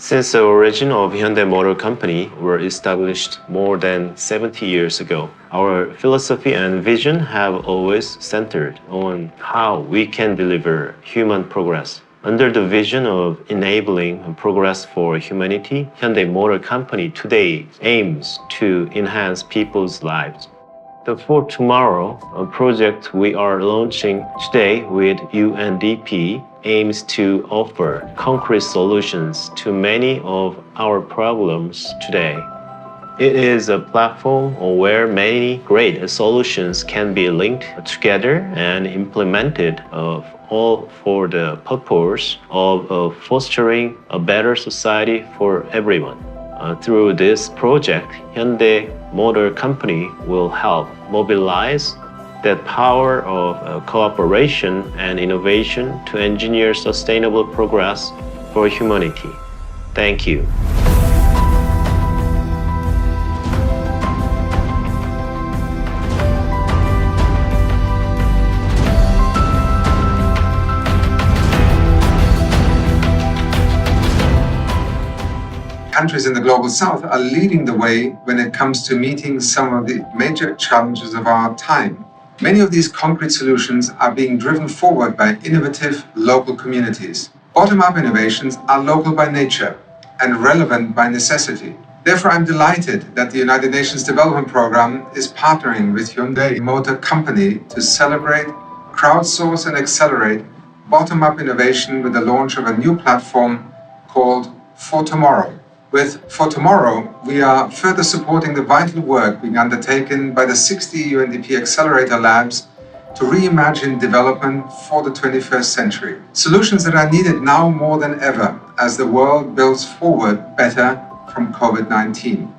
Since the origin of Hyundai Motor Company were established more than 70 years ago, our philosophy and vision have always centered on how we can deliver human progress. Under the vision of enabling progress for humanity, Hyundai Motor Company today aims to enhance people's lives. The For Tomorrow project we are launching today with UNDP aims to offer concrete solutions to many of our problems today. It is a platform where many great solutions can be linked together and implemented of all for the purpose of uh, fostering a better society for everyone. Uh, through this project, Hyundai Motor Company will help mobilize that power of uh, cooperation and innovation to engineer sustainable progress for humanity. Thank you. countries in the global south are leading the way when it comes to meeting some of the major challenges of our time. Many of these concrete solutions are being driven forward by innovative local communities. Bottom up innovations are local by nature and relevant by necessity. Therefore, I'm delighted that the United Nations Development Programme is partnering with Hyundai Motor Company to celebrate, crowdsource, and accelerate bottom up innovation with the launch of a new platform called For Tomorrow. With For Tomorrow, we are further supporting the vital work being undertaken by the 60 UNDP Accelerator Labs to reimagine development for the 21st century. Solutions that are needed now more than ever as the world builds forward better from COVID 19.